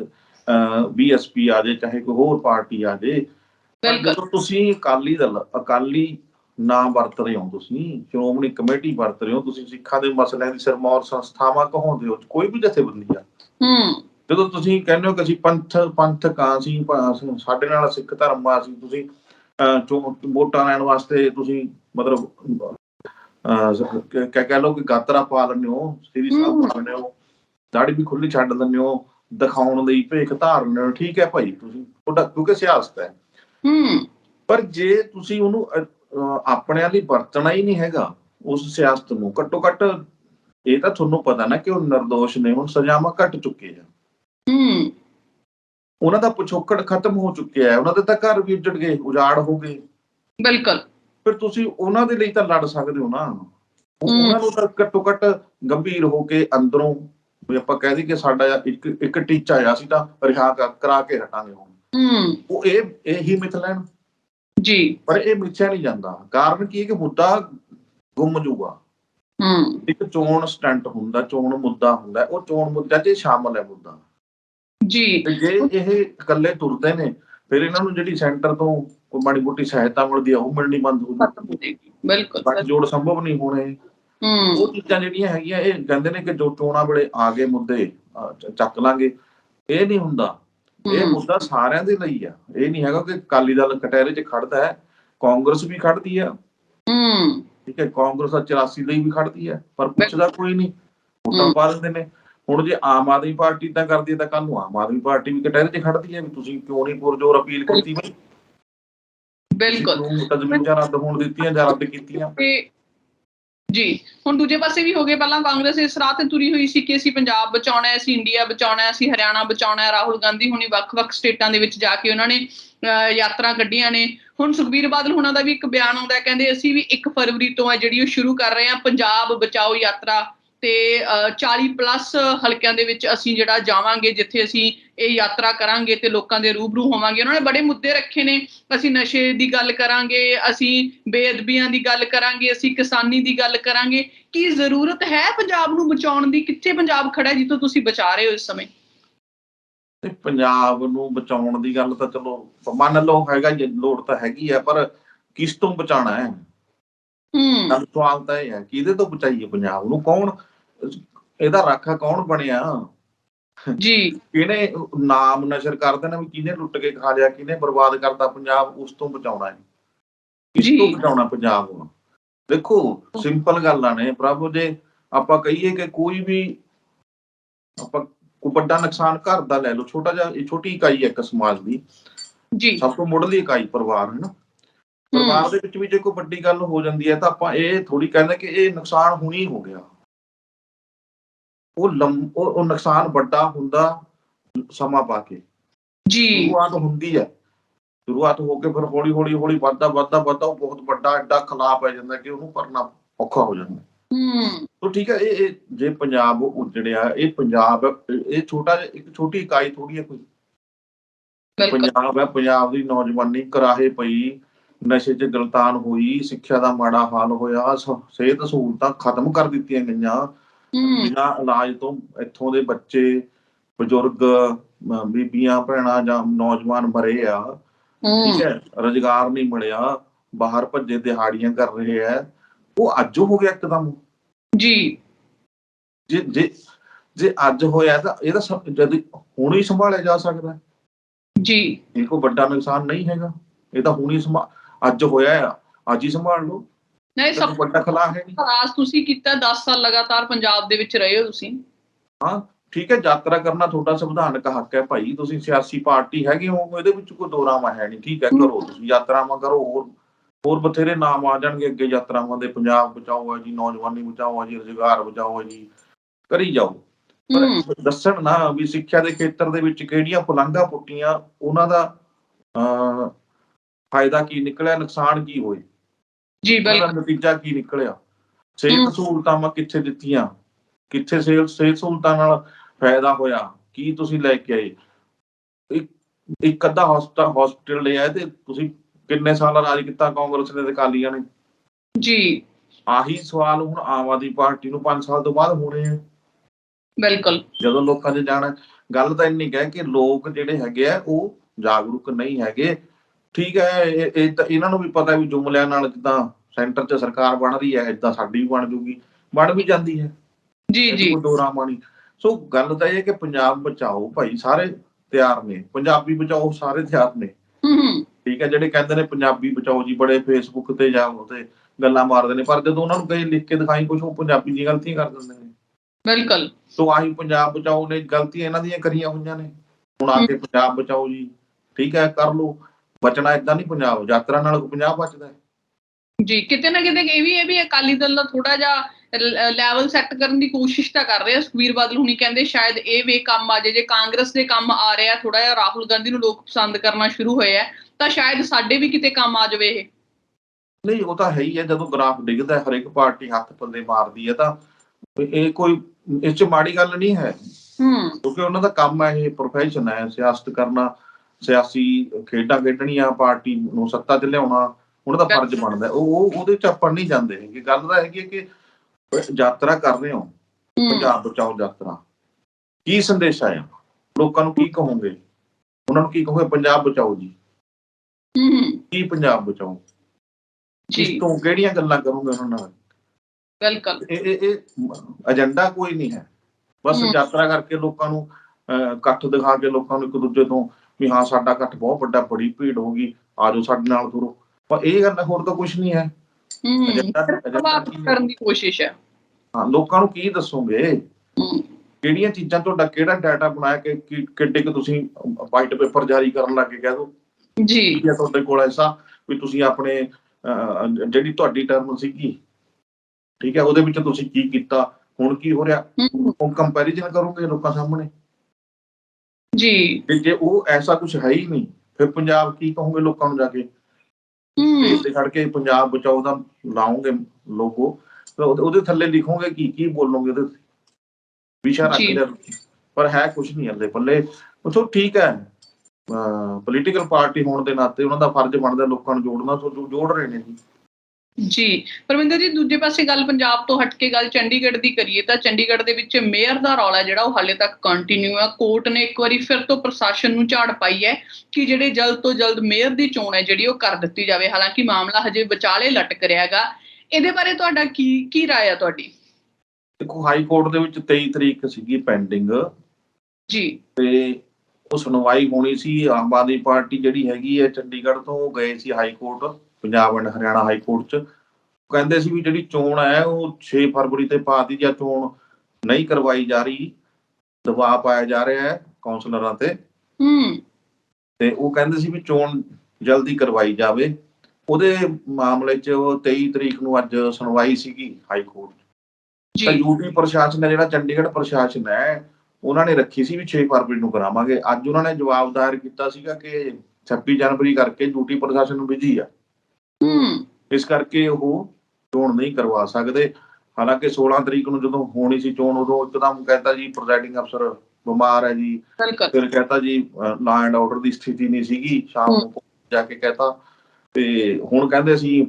ਬੀਐਸਪੀ ਆ ਜੇ ਚਾਹੇ ਕੋਈ ਹੋਰ ਪਾਰਟੀ ਆ ਜੇ ਬਿਲਕੁਲ। ਤੁਸੀਂ ਅਕਾਲੀ ਦਲ ਅਕਾਲੀ ਨਾ ਵਰਤ ਰਹੇ ਹੋ ਤੁਸੀਂ ਸ਼੍ਰੋਮਣੀ ਕਮੇਟੀ ਵਰਤ ਰਹੇ ਹੋ ਤੁਸੀਂ ਸਿੱਖਾਂ ਦੇ ਮਸਲਿਆਂ ਦੀ ਸਰਮੌਰ ਸੰਸਥਾਵਾਂ ਕਹਾਉਂਦੇ ਹੋ ਕੋਈ ਵੀ ਜਥੇਬੰਦੀ ਆ। ਹੂੰ। ਜਦੋਂ ਤੁਸੀਂ ਕਹਿੰਦੇ ਹੋ ਕਿ ਅਸੀਂ ਪੰਥ ਪੰਥਕ ਆ ਅਸੀਂ- ਸਾਡੇ ਨਾਲ ਸਿੱਖ ਧਰਮ ਆ ਅਸੀਂ ਤੁਸੀਂ ਵੋਟਾਂ ਲੈਣ ਵਾਸਤੇ ਤੁਸੀਂ ਮਤਲਬ ਕਹਿ ਕਹਿ ਲਓ ਕਿ ਗਾਤਰਾ ਪਾ ਲੈਂਦੇ ਹੋ ਸ੍ਰੀ ਸਾਹਿਬ। ਪਾ ਲੈਂਦੇ ਹੋ ਦਾੜੀ ਵੀ ਖੁੱਲੀ ਛੱਡ ਦਿੰਦੇ ਹੋ ਦਿਖਾਉਣ ਲਈ ਭੇਖ ਧਾਰ ਲੈਂਦੇ ਹੋ ਠੀਕ ਹੈ ਭਾਈ ਤੁਸੀਂ ਤੁਹਾਡਾ ਕਿਉਂਕਿ ਸਿਆਸਤ ਹੈ। ਹੂੰ। ਪਰ ਜੇ ਤੁਸੀਂ ਉਹਨੂੰ ਆਪਣਿਆਂ ਲਈ ਵਰਤਣਾ ਹੀ ਨਹੀਂ ਹੈਗਾ ਉਸ ਸਿਆਸਤ ਨੂੰ। ਘੱਟੋ ਘੱਟ ਇਹ ਤਾਂ ਤੁਹਾਨੂੰ ਪਤਾ ਨਾ ਕਿ ਉਹ ਨਿਰਦੋਸ਼ ਨੇ ਹੁਣ ਸਜ਼ਾਵਾਂ ਘਟ ਚੁੱਕੇ ਆ ਹੂੰ। ਉਹਨਾਂ ਦਾ ਪਿਛੋਕੜ ਖਤਮ ਹੋ ਚੁੱਕਿਆ ਹੈ ਉਹਨਾਂ ਦੇ ਤਾਂ ਘਰ ਵੀ ਉੱਜੜ ਗਏ ਉਜਾੜ ਹੋ ਗਏ। ਬਿਲਕੁਲ। ਫਿਰ ਤੁਸੀਂ ਉਹਨਾਂ ਦੇ ਲਈ ਤਾਂ ਲੜ ਸਕਦੇ ਹੋ ਨਾ। ਉਹਨਾਂ ਨੂੰ ਤਾਂ ਘੱਟੋ ਘੱਟ ਗੰਭੀਰ ਹੋ ਕੇ ਅੰਦਰੋਂ ਵੀ ਆਪਾਂ ਕਹਿ ਦਈਏ ਕਿ ਸਾਡਾ ਇੱਕ ਇੱਕ ਟੀਚਾ ਆ ਅਸੀਂ ਤਾਂ ਰਿਹਾ ਕਰ- ਕੇ ਹਟਾਂਗੇ ਹੁਣ। ਹੂੰ। ਉਹ ਇਹ ਇਹੀ ਮਿਥ ਲੈਣ। ਜੀ। ਪਰ ਇਹ ਮਿਥਿਆ ਨਹੀਂ ਜਾਂਦਾ। ਕਾਰਨ ਕੀ ਹੈ ਕਿ ਮੁੱਦਾ ਗੁੰਮ ਜੂਗਾ। ਹੂੰ। ਇੱਕ ਚੋਣ ਸਟੈਂਟ ਹੁੰਦਾ ਚੋਣ ਮੁੱਦਾ ਹੁੰਦਾ ਉਹ ਚੋਣ ਮੁੱਦਾ 'ਚ ਸ਼ਾਮਲ ਹੈ ਮੁੱਦਾ। ਜੀ। ਜੇ ਇਹ ਇਕੱਲੇ ਤੁਰਦੇ ਨੇ ਫਿਰ ਇਹਨਾਂ ਨੂੰ ਜਿਹੜੀ ਸੈਂਟਰ ਤੋਂ ਕੋਈ ਮਾੜੀ ਮੋਟੀ ਸਹਾਇਤਾ ਮਿਲਦੀ ਆ ਉਹ ਮਿਲਣੀ ਬੰਦ ਹੋ ਜਾਏਗੀ। ਬਿਲਕੁਲ ਜਾਊ ਜੋੜ ਸੰਭਵ ਨਹੀਂ ਹੋਣੇ। ਹੂੰ। ਉਹ ਚੀਜ਼ਾਂ ਜਿਹੜੀਆਂ ਹੈਗੀਆਂ ਇਹ ਕਹਿੰਦੇ ਨੇ ਕਿ ਜੋ ਚੋਣਾਂ ਵੇਲੇ ਆ ਗਏ ਮੁੱਦੇ ਚੱਕ ਲਾਂਗੇ। ਇਹ ਨਹੀਂ ਹੁੰਦਾ। ਇਹ ਮੁੱਦਾ ਸਾਰਿਆਂ ਦੇ ਲਈ ਆ। ਇਹ ਨਹੀਂ ਹੈਗਾ ਕਿ ਅਕਾਲੀ ਦਲ ਕਟਹਿਰੇ 'ਚ ਖੜਦਾ ਹੈ ਕਾਂਗਰਸ ਵੀ ਖੜਦੀ ਆ। ਹੂੰ ਠੀਕ ਹੈ ਕਾਂਗਰਸ ਦਾ 84 ਲਈ ਵੀ ਖੜਦੀ ਹੈ ਪਰ ਪੁੱਛਦਾ ਕੋਈ ਨਹੀਂ। ਵੋਟਾਂ। ਪਾ ਦਿੰਦੇ ਨੇ। ਹੁਣ ਜੇ ਆਮ ਆਦਮੀ ਪਾਰਟੀ ਤਾਂ ਕਰਦੀ ਹੈ ਤਾਂ ਕੱਲ ਨੂੰ ਆਮ ਆਦਮੀ ਪਾਰਟੀ ਵੀ ਕਟਹਿਰੇ 'ਚ ਖੜਦੀ ਹੈ ਵੀ ਤੁਸੀਂ ਕਿਉਂ ਨਹੀਂ ਪੁਰਜੋਰ ਅਪੀਲ ਕੀਤੀ ਬਈ ਬਿਲਕੁਲ ਤਜਵੀਜ਼ਾਂ ਰੱਦ ਹੋਣ ਦਿੱਤੀਆਂ ਜਾਂ ਰੱਦ ਕੀਤੀਆਂ? ਜੀ। ਹੁਣ ਦੂਜੇ ਪਾਸੇ ਵੀ ਹੋ ਗਏ। ਪਹਿਲਾਂ ਕਾਂਗਰਸ ਇਸ ਰਾਹ ਤੇ ਤੁਰੀ ਹੋਈ ਸੀ ਕਿ ਅਸੀਂ ਪੰਜਾਬ ਬਚਾਉਣਾ ਹੈ ਅਸੀਂ ਇੰਡੀਆ ਬਚਾਉਣਾ ਹੈ ਅਸੀਂ ਹਰਿਆਣਾ ਬਚਾਉਣਾ ਹੈ। ਰਾਹੁਲ ਗਾਂਧੀ ਹੁਣੀ ਵੱਖ-ਵੱਖ ਸਟੇਟਾਂ ਦੇ ਵਿੱਚ ਜਾ ਕੇ ਉਹਨਾਂ ਨੇ ਅਹ, ਯਾਤਰਾ ਕੱਢੀਆਂ ਨੇ। ਹੁਣ ਸੁਖਬੀਰ ਬਾਦਲ ਹੁਣਾਂ ਦਾ ਵੀ ਇੱਕ ਬਿਆਨ ਆਉਂਦਾ ਕਹਿੰਦੇ ਅਸੀਂ ਵੀ 1 ਫਰਵਰੀ ਤੋਂ ਹੈ ਜਿਹੜੀ ਉਹ ਸ਼ੁਰੂ ਕਰ ਰਹੇ ਹਾਂ ਪੰਜਾਬ ਬਚਾਓ ਯਾਤਰਾ। ਤੇ 40 ਪਲੱਸ ਹਲਕਿਆਂ ਦੇ ਵਿੱਚ ਅਸੀਂ ਜਿਹੜਾ ਜਾਵਾਂਗੇ, ਜਿੱਥੇ ਅਸੀਂ ਇਹ ਯਾਤਰਾ ਕਰਾਂਗੇ ਤੇ ਲੋਕਾਂ ਦੇ ਰੂਬਰੂ ਹੋਵਾਂਗੇ। ਉਹਨਾਂ ਨੇ ਬੜੇ ਮੁੱਦੇ ਰੱਖੇ ਨੇ। ਅਸੀਂ ਨਸ਼ੇ ਦੀ ਗੱਲ ਕਰਾਂਗੇ, ਅਸੀਂ ਬੇਅਦਬੀਆਂ ਦੀ ਗੱਲ ਕਰਾਂਗੇ, ਅਸੀਂ ਕਿਸਾਨੀ ਦੀ ਗੱਲ ਕਰਾਂਗੇ। ਕੀ ਜ਼ਰੂਰਤ ਹੈ ਪੰਜਾਬ ਨੂੰ ਬਚਾਉਣ ਦੀ? ਕਿੱਥੇ ਪੰਜਾਬ ਖੜਾ ਜਿੱਥੋਂ ਤੁਸੀਂ ਬਚਾ ਰਹੇ ਹੋ ਇਸ ਸਮੇਂ? ਤੇ ਪੰਜਾਬ ਨੂੰ ਬਚਾਉਣ ਦੀ ਗੱਲ ਤਾਂ ਚਲੋ ਮੰਨ ਲਓ ਹੈਗਾ ਜੇ ਲੋੜ ਤਾਂ ਹੈਗੀ ਆ ਪਰ ਕਿਸ ਤੋਂ ਬਚਾਣਾ ਹੈ? ਗੱਲ ਸਵਾਲ ਤਾਂ ਇਹ ਹੈ ਕਿਹਦੇ ਤੋਂ ਬਚਾਈਏ ਪੰਜਾਬ ਨੂੰ? ਕੌਣ ਇਹਦਾ ਰਾਖਾ ਕੌਣ ਬਣਿਆ? ਜੀ। ਕਿਹਨੇ ਨਾਮ ਨਸ਼ਰ ਕਰਦੇ ਨੇ ਵੀ ਕਿਹਨੇ ਲੁੱਟ ਕੇ ਖਾ ਲਿਆ ਕਿਹਨੇ ਬਰਬਾਦ ਕਰਤਾ ਪੰਜਾਬ ਉਸ ਤੋਂ ਬਚਾਉਣਾ ਹੈ ਕਿਸ ਜੀ। ਤੋਂ ਬਚਾਉਣਾ ਪੰਜਾਬ ਨੂੰ ਦੇਖੋ ਸਿੰਪਲ ਗੱਲਾਂ ਨੇ ਪ੍ਰਭੂ ਜੇ ਆਪਾਂ ਕਹੀਏ ਕਿ ਕੋਈ ਵੀ ਆਪਾਂ ਕੋਈ ਵੱਡਾ ਨੁਕਸਾਨ ਘਰ ਦਾ ਲੈ ਲਓ ਛੋਟਾ ਜਿਹਾ ਇਹ ਛੋਟੀ ਇਕਾਈ ਹੈ ਇੱਕ ਸਮਾਜ ਦੀ। ਜੀ। ਸਭ ਤੋਂ ਮੁੱਢਲੀ ਇਕਾਈ ਪਰਿਵਾਰ ਹੈ ਨਾ? ਪਰਿਵਾਰ ਦੇ ਵਿੱਚ ਵੀ ਜੇ ਕੋਈ ਵੱਡੀ ਗੱਲ ਹੋ ਜਾਂਦੀ ਹੈ ਤਾਂ ਆਪਾਂ ਇਹ ਥੋੜੀ ਕਹਿੰਦੇ ਕਿ ਇਹ ਨੁਕਸਾਨ ਹੁਣੀ ਹੋ ਗਿਆ। ਉਹ ਲੰਮ ਉਹ ਨੁਕਸਾਨ ਵੱਡਾ ਹੁੰਦਾ ਸਮਾਂ ਪਾ ਕੇ। ਜੀ। ਸ਼ੁਰੂਆਤ ਹੁੰਦੀ ਹੈ। ਸ਼ੁਰੂਆਤ ਹੋ ਕੇ ਫਿਰ ਹੌਲੀ ਹੌਲੀ ਹੌਲੀ ਵੱਧਦਾ ਵੱਧਦਾ ਵੱਧਦਾ ਉਹ ਬਹੁਤ ਵੱਡਾ ਐਡਾ ਖਲਾ ਪੈ ਜਾਂਦਾ ਕਿ ਉਹਨੂੰ ਕਰਨਾ ਔਖਾ ਹੋ ਜਾਂਦਾ। ਹੂੰ। ਤੋ ਠੀਕ ਹੈ ਇਹ ਇਹ ਜੇ ਪੰਜਾਬ ਉਜੜਿਆ ਇਹ ਪੰਜਾਬ ਇਹ ਛੋਟਾ ਇੱਕ ਛੋਟੀ ਇਕਾਈ ਥੋੜੀ ਹੈ ਕੋਈ। ਪੰਜਾਬ ਹੈ ਪੰਜਾਬ ਦੀ ਨੌਜਵਾਨੀ ਕਰਾਹੇ ਪਈ। ਨਸ਼ੇ 'ਚ ਗਲਤਾਨ ਹੋਈ ਸਿੱਖਿਆ ਦਾ ਮਾੜਾ ਹਾਲ ਹੋਇਆ ਸਿਹਤ ਸਹੂਲਤਾਂ ਖਤਮ ਕਰ ਦਿੱਤੀਆਂ ਗਈਆਂ। ਬਿਨਾਂ ਇਲਾਜ ਤੋਂ ਇੱਥੋਂ ਦੇ ਬੱਚੇ ਬਜ਼ੁਰਗ ਬੀਬੀਆਂ ਭੈਣਾਂ ਜਾਂ ਨੌਜਵਾਨ ਮਰੇ ਆ। ਠੀਕ ਹੂੰ ਰੁਜ਼ਗਾਰ ਨਹੀਂ ਮਿਲਿਆ ਬਾਹਰ ਭੱਜੇ ਦਿਹਾੜੀਆਂ ਕਰ ਰਹੇ ਆ। ਉਹ ਅੱਜ ਹੋ ਗਿਆ ਇੱਕਦਮ। ਜੀ। ਜੇ ਜੇ ਜੇ ਅੱਜ ਹੋਇਆ ਤਾਂ ਇਹਦਾ ਜਦ ਹੁਣ ਹੀ ਸੰਭਾਲਿਆ ਜਾ ਸਕਦਾ। ਜੀ। ਇਹ ਕੋਈ ਵੱਡਾ ਨੁਕਸਾਨ ਨਹੀਂ ਹੈਗਾ। ਇਹ ਤਾਂ ਹੁਣ ਹੀ ਸੰਭਾ ਅੱਜ ਹੋਇਆ ਆ ਅੱਜ ਹੀ ਸੰਭਾਲ ਲਓ। ਨਹੀਂ ਸਭ ਵੱਡਾ ਖਲਾ ਹੈ ਨਹੀਂ ਰਾਜ ਤੁਸੀਂ ਕੀਤਾ 10 ਸਾਲ ਲਗਾਤਾਰ ਪੰਜਾਬ ਦੇ ਵਿੱਚ ਰਹੇ ਹੋ ਤੁਸੀਂ। ਠੀਕ ਹੈ ਯਾਤਰਾ ਕਰਨਾ ਤੁਹਾਡਾ ਸੰਵਿਧਾਨਕ ਹੱਕ ਹੈ ਭਾਈ। ਤੁਸੀਂ ਸਿਆਸੀ ਪਾਰਟੀ ਹੈਗੇ ਹੋ ਇਹਦੇ ਵਿੱਚ ਕੋਈ ਦੋਰਾਵਾ ਹੈ ਨਹੀਂ। ਠੀਕ ਹੈ ਕਰੋ ਤੁਸੀਂ ਯਾਤਰਾਵਾਂ ਕਰੋ। ਹੋਰ ਹੋਰ ਬਥੇਰੇ ਨਾਮ ਆ ਜਾਣਗੇ ਅੱਗੇ ਯਾਤਰਾਵਾਂ ਦੇ। ਪੰਜਾਬ ਬਚਾਓ ਹੈ ਜੀ ਨੌਜਵਾਨੀ ਬਚਾਓ ਹੈ ਜੀ ਰੁਜ਼ਗਾਰ ਬਚਾਓ ਹੈ ਜੀ। ਕਰੀ ਜਾਓ। ਹੂੰ। ਪਰ ਦੱਸਣ ਨਾ ਵੀ ਸਿੱਖਿਆ ਦੇ ਖੇਤਰ ਦੇ ਵਿੱਚ ਕਿਹੜੀਆਂ ਪੁਲੰਘਾਂ ਪੁੱਟੀਆਂ ਉਹਨਾਂ ਦਾ ਫਾਇਦਾ ਕੀ ਨਿਕਲਿਆ ਨੁਕਸਾਨ ਕੀ ਹੋਏ ਜੀ ਬਿਲਕੁਲ। ਨਤੀਜਾ ਕੀ ਨਿਕਲਿਆ। ਸਿਹਤ ਸਹੂਲਤਾਂ ਮੈਂ ਕਿੱਥੇ ਦਿੱਤੀਆਂ? ਕਿੱਥੇ ਸਿਹਤ ਸਿਹਤ ਸਹੂਲਤਾਂ ਨਾਲ ਫਾਇਦਾ ਹੋਇਆ? ਕੀ ਤੁਸੀਂ ਲੈ ਕੇ ਆਏ? ਇੱਕ ਇੱਕ ਅੱਧਾ ਹਸਪਤਾਲ ਹਸਪੀਟਲ ਲਿਆ ਤੇ ਤੁਸੀਂ ਕਿੰਨੇ ਸਾਲ ਰਾਜ ਕੀਤਾ ਕਾਂਗਰਸ ਨੇ ਤੇ ਅਕਾਲੀਆਂ ਨੇ? ਜੀ। ਆਹੀ ਸਵਾਲ ਹੁਣ ਆਮ ਆਦਮੀ ਪਾਰਟੀ ਨੂੰ 5 ਸਾਲ ਤੋਂ ਬਾਅਦ ਹੋਣੇ ਆ। ਬਿਲਕੁਲ। ਜਦੋਂ ਲੋਕਾਂ 'ਚ ਜਾਣਾ ਗੱਲ ਤਾਂ ਇੰਨੀ ਕਹਿ ਕਿ ਲੋਕ ਜਿਹੜੇ ਹੈਗੇ ਆ ਉਹ ਜਾਗਰੂਕ ਨਹੀਂ ਹੈਗੇ। ਠੀਕ ਹੈ ਇਹਨਾਂ ਨੂੰ ਵੀ ਪਤਾ ਵੀ ਜੁਮਲਿਆਂ ਨਾਲ ਜਿੱਦਾਂ ਸੈਂਟਰ 'ਚ ਸਰਕਾਰ ਬਣ ਰਹੀ ਹੈ ਇਦਾਂ ਸਾਡੀ ਵੀ ਬਣ ਜੂਗੀ ਬਣ ਵੀ ਜਾਂਦੀ ਹੈ। ਜੀ ਜੀ। ਕੋਈ ਦੋ ਰਾਮਾਣੀ ਸੋ ਗੱਲ ਤਾਂ ਇਹ ਕਿ ਪੰਜਾਬ ਬਚਾਓ ਭਾਈ ਸਾਰੇ ਤਿਆਰ ਨੇ। ਪੰਜਾਬੀ ਬਚਾਓ ਸਾਰੇ ਤਿਆਰ ਨੇ। ਠੀਕ ਹੈ ਜਿਹੜੇ ਕਹਿੰਦੇ ਨੇ ਪੰਜਾਬੀ ਬਚਾਓ ਜੀ ਬੜੇ ਫੇਸਬੁੱਕ ਤੇ ਜਾਂ ਤੇ ਗੱਲਾਂ ਮਾਰਦੇ ਨੇ ਪਰ ਜਦੋਂ ਉਹਨਾਂ ਨੂੰ ਕਹੇ ਲਿਖ ਕੇ ਦਿਖਾਈ ਕੁਝ ਉਹ ਪੰਜਾਬੀ ਦੀਆਂ ਗਲਤੀਆਂ ਕਰ ਦਿੰਦੇ ਨੇ। ਬਿਲਕੁਲ। ਸੋ ਆਹੀ ਪੰਜਾਬ ਬਚਾਓ ਨੇ ਗਲਤੀਆਂ ਇਹਨਾਂ ਦੀਆਂ ਕਰੀਆਂ ਹੋਈਆਂ ਨੇ। ਹੁਣ ਆ ਕੇ ਪੰਜਾਬ ਬਚਾਓ ਜੀ। ਠੀਕ ਹੈ ਕਰ ਲਓ। ਬਚਣਾ ਇਦਾਂ ਨਹੀਂ ਪੰਜਾਬ ਯਾਤਰਾ ਨਾਲ ਪੰਜਾਬ ਬਚਦਾ ਹੈ। ਜੀ ਕਿਤੇ ਨਾ ਕਿਤੇ ਇਹ ਵੀ ਇਹ ਵੀ ਅਕਾਲੀ ਦਲ ਦਾ ਥੋੜਾ ਜਿਹਾ ਲੈਵਲ ਸੈੱਟ ਕਰਨ ਦੀ ਕੋਸ਼ਿਸ਼ ਤਾਂ ਕਰ ਰਿਹਾ ਸੁਖਬੀਰ ਬਾਦਲ ਹੁਣੀ ਕਹਿੰਦੇ ਸ਼ਾਇਦ ਇਹ ਵੇ ਕੰਮ ਆ ਜਾਏ ਜੇ ਕਾਂਗਰਸ ਦੇ ਕੰਮ ਆ ਰਿਹਾ ਥੋੜਾ ਜਿਹਾ ਰਾਹੁਲ ਗਾਂਧੀ ਨੂੰ ਲੋਕ ਪਸੰਦ ਕਰਨਾ ਸ਼ੁਰੂ ਹੋਏ ਆ ਤਾਂ ਸ਼ਾਇਦ ਸਾਡੇ ਵੀ ਕਿਤੇ ਕੰਮ ਆ ਜਾਵੇ ਇਹ। ਨਹੀਂ ਉਹ ਤਾਂ ਹੈ ਹੀ ਹੈ ਜਦੋਂ ਗ੍ਰਾਫ ਡਿੱਗਦਾ ਹੈ, ਹਰੇਕ ਪਾਰਟੀ ਹੱਥ ਪੱਲੇ ਮਾਰਦੀ ਹੈ ਤਾਂ ਇਹ ਕੋਈ ਇਸ 'ਚ ਮਾੜੀ ਗੱਲ ਨਹੀਂ ਹੈ। ਹੂੰ। ਕਿਉਂਕਿ ਉਹਨਾਂ ਦਾ ਕੰਮ ਹੈ ਇਹ ਪ੍ਰੋਫੈਸ਼ਨ ਹੈ ਸਿਆਸਤ ਕਰਨਾ ਸਿਆਸੀ ਖੇਡਾਂ ਖੇਡਣੀਆਂ ਪਾਰਟੀ ਨੂੰ ਸੱਤਾ 'ਚ ਲਿਆਉਣਾ ਉਹਨਾਂ ਦਾ ਫਰਜ਼ ਬਣਦਾ। ਉਹ ਉਹ- ਉਹਦੇ 'ਚ ਆਪਾਂ ਨਹੀਂ ਜਾਂਦੇ ਹੈਗੇ। ਗੱਲ ਤਾਂ ਹੈਗੀ ਹੈ ਕਿ ਯਾਤਰਾ ਕਰ ਰਹੇ ਹੋ ਪੰਜਾਬ ਬਚਾਓ ਯਾਤਰਾ। ਕੀ ਸੰਦੇਸ਼ ਆਇਆ? ਲੋਕਾਂ ਨੂੰ ਕੀ ਕਹੋਗੇ? ਉਹਨਾਂ ਨੂੰ ਕੀ ਕਹੋਗੇ? ਪੰਜਾਬ ਬਚਾਓ ਜੀ। ਹੂੰ। ਕੀ ਪੰਜਾਬ ਬਚਾਓ? ਜੀ। ਤੋਂ ਕਿਹੜੀਆਂ ਗੱਲਾਂ ਕਰੋਗੇ ਉਹਨਾਂ ਨਾਲ? ਬਿਲਕੁਲ। ਇਹ ਇਹ ਇਹ ਏਜੰਡਾ ਕੋਈ ਨਹੀਂ ਹੈ। ਬਸ। ਯਾਤਰਾ ਕਰਕੇ ਲੋਕਾਂ ਨੂੰ ਇਕੱਠ ਦਿਖਾ ਕੇ ਲੋਕਾਂ ਨੂੰ ਇੱਕ ਦੂਜੇ ਤੋਂ ਵੀ ਹਾਂ ਸਾਡਾ ਇਕੱਠ ਬਹੁਤ ਵੱਡਾ ਬੜੀ ਭੀੜ ਹੋ ਗਈ ਆਜੋ ਸਾਡੇ ਨਾਲ ਤੁਰੋ। ਪਰ ਇਹ ਗੱਲ ਹੋਰ ਤਾਂ ਕੁਝ ਨਹੀਂ ਹੈ। ਹੂੰ ਏਜੰਡਾ- ਏਜੰਡਾ ਪ੍ਰਭਾਵਿਤ ਕੀ ਹੈ? ਕਰਨ ਦੀ ਕੋਸ਼ਿਸ਼ ਹੈ। ਹਾਂ ਲੋਕਾਂ ਨੂੰ ਕੀ ਦੱਸੋਗੇ? ਕਿਹੜੀਆਂ ਚੀਜ਼ਾਂ ਤੁਹਾਡਾ ਕਿਹੜਾ ਡਾਟਾ ਬਣਾਇਆ ਕਿ ਕਿ- ਕਿੱਡੇ ਕਿ ਤੁਸੀਂ ਵਾਈਟ ਪੇਪਰ ਜਾਰੀ ਕਰਨ ਲੱਗੇ ਕਹਿ ਦੋ? ਜੀ। ਕੀ ਹੈ ਤੁਹਾਡੇ ਕੋਲ ਐਸਾ ਵੀ ਤੁਸੀਂ ਆਪਣੇ ਜਿਹੜੀ ਤੁਹਾਡੀ ਟਰਮ ਸੀਗੀ ਠੀਕ ਹੈ ਉਹਦੇ ਵਿੱਚ ਤੁਸੀਂ ਕੀ ਕੀਤਾ ਹੁਣ ਕੀ ਹੋ ਰਿਹਾ? ਉਹ ਕੰਪੈਰੀਜ਼ਨ ਕਰੋਗੇ ਲੋਕਾਂ ਸਾਹਮਣੇ? ਜੀ। ਤੇ ਜੇ ਉਹ ਐਸਾ ਕੁਝ ਹੈ ਹੀ ਨਹੀਂ ਫਿਰ ਪੰਜਾਬ ਕੀ ਕਹੋਗੇ ਲੋਕਾਂ ਨੂੰ ਜਾ ਕੇ? ਹਮ, ਤੇ ਖੜ ਕੇ ਪੰਜਾਬ ਬਚਾਓ ਦਾ ਲਾਉਂਗੇ ਲੋਗੋ ਉਹਦੇ ਥੱਲੇ ਲਿਖੋਗੇ ਕੀ ਕੀ ਬੋਲੋਗੇ ਉਹਦੇ? ਵਿਸ਼ਾ ਰੱਖ ਜੀ। ਲਿਆ। ਪਰ ਹੈ ਕੁਝ ਨਹੀਂ ਹੱਲੇ ਪੱਲੇ। ਸੋ ਠੀਕ ਹੈ। ਪੋਲੀਟੀਕਲ ਪਾਰਟੀ ਹੋਣ ਦੇ ਨਾਤੇ ਉਹਨਾਂ ਦਾ ਫਰਜ਼ ਬਣਦਾ ਲੋਕਾਂ ਨੂੰ ਜੋੜਨਾ ਸੋ ਜੋੜ ਰਹੇ ਨੇ ਜੀ। ਜੀ ਪਰਵਿੰਦਰ ਜੀ ਦੂਜੇ ਪਾਸੇ ਗੱਲ ਪੰਜਾਬ ਤੋਂ ਹਟ ਕੇ ਗੱਲ ਚੰਡੀਗੜ੍ਹ ਦੀ ਕਰੀਏ ਤਾਂ ਚੰਡੀਗੜ੍ਹ ਦੇ ਵਿੱਚ ਮੇਅਰ ਦਾ ਰੌਲਾ ਜਿਹੜਾ ਉਹ ਹਾਲੇ ਤੱਕ ਕੰਟੀਨਿਊ ਹੈ ਕੋਰਟ ਨੇ ਇੱਕ ਵਾਰੀ ਫਿਰ ਤੋਂ ਪ੍ਰਸ਼ਾਸਨ ਨੂੰ ਝਾੜ ਪਾਈ ਹੈ ਕਿ ਜਿਹੜੇ ਜਲਦ ਤੋਂ ਜਲਦ ਮੇਅਰ ਦੀ ਚੋਣ ਹੈ ਜਿਹੜੀ ਉਹ ਕਰ ਦਿੱਤੀ ਜਾਵੇ ਹਾਲਾਂਕਿ ਮਾਮਲਾ ਹਜੇ ਵਿਚਾਲੇ ਲਟਕ ਰਿਹਾ ਹੈਗਾ ਇਹਦੇ ਬਾਰੇ ਤੁਹਾਡਾ ਕੀ ਕੀ رائے ਹੈ ਤੁਹਾਡੀ ਦੇਖੋ ਹਾਈ ਕੋਰਟ ਦੇ ਵਿੱਚ 23 ਤਰੀਕ ਸੀਗੀ ਪੈਂਡਿੰਗ ਜੀ ਤੇ ਉਹ ਸੁਣਵਾਈ ਹੋਣੀ ਸੀ ਆਮ ਆਦਮੀ ਪਾਰਟੀ ਜਿਹੜੀ ਹੈਗੀ ਹੈ ਚੰਡੀਗੜ੍ਹ ਤੋਂ ਉਹ ਗਏ ਸੀ high court Punjab and Haryana high court ਚ। ਕਹਿੰਦੇ ਸੀ ਵੀ ਜਿਹੜੀ ਚੋਣ ਹੈ ਉਹ 6 ਫਰਵਰੀ ਤੇ ਪਾਤੀ ਜਾਂ ਚੋਣ ਨਹੀਂ ਕਰਵਾਈ ਜਾ ਰਹੀ ਦਬਾਅ ਪਾਇਆ ਜਾ ਰਿਹਾ ਹੈ ਕਾਉਂਸਲਰਾਂ ਤੇ। ਹੂੰ। ਤੇ ਉਹ ਕਹਿੰਦੇ ਸੀ ਵੀ ਚੋਣ ਜਲਦੀ ਕਰਵਾਈ ਜਾਵੇ। ਉਹਦੇ ਮਾਮਲੇ 'ਚ ਉਹ 23 ਤਰੀਕ ਨੂੰ ਅੱਜ ਸੁਣਵਾਈ ਸੀਗੀ ਹਾਈ ਕੋਰਟ ਤਾਂ ਜੀ ਯੂਪੀ ਪ੍ਰਸ਼ਾਸਨ ਹੈ ਜਿਹੜਾ ਚੰਡੀਗੜ੍ਹ ਪ੍ਰਸ਼ਾਸਨ ਹੈ ਉਹਨਾਂ ਨੇ ਰੱਖੀ ਸੀ ਵੀ 6 ਫਰਵਰੀ ਨੂੰ ਕਰਾਵਾਂਗੇ। ਅੱਜ ਉਹਨਾਂ ਨੇ ਜਵਾਬ ਦਾਇਰ ਕੀਤਾ ਸੀਗਾ ਕਿ 26 ਜਨਵਰੀ ਕਰਕੇ ਯੂਪੀ ਪ੍ਰਸ਼ਾਸਨ ਨੂੰ ਬਿਜ਼ੀ ਆ। ਹੂੰ। ਇਸ ਕਰਕੇ ਉਹ ਚੋਣ ਨਹੀਂ ਕਰਵਾ ਸਕਦੇ। ਹਾਲਾਂਕਿ 16 ਤਰੀਕ ਨੂੰ ਜਦੋਂ ਹੋਣੀ ਸੀ ਚੋਣ ਉਦੋਂ ਇੱਕਦਮ ਕਹਿੰਦਾ ਜੀ ਪ੍ਰੈਜ਼ਾਈਡਿੰਗ ਅਫਸਰ ਬਿਮਾਰ ਹੈ ਜੀ। ਫਿਰ ਕਹਤਾ ਜੀ ਲਾ ਐਂਡ ਆਰਡਰ ਦੀ ਸਥਿਤੀ ਨਹੀਂ ਸੀਗੀ। ਸ਼ਾਮ ਨੂੰ ਜਾ ਕੇ ਕਹਤਾ। ਤੇ ਹੁਣ ਕਹਿੰਦੇ ਅਸੀਂ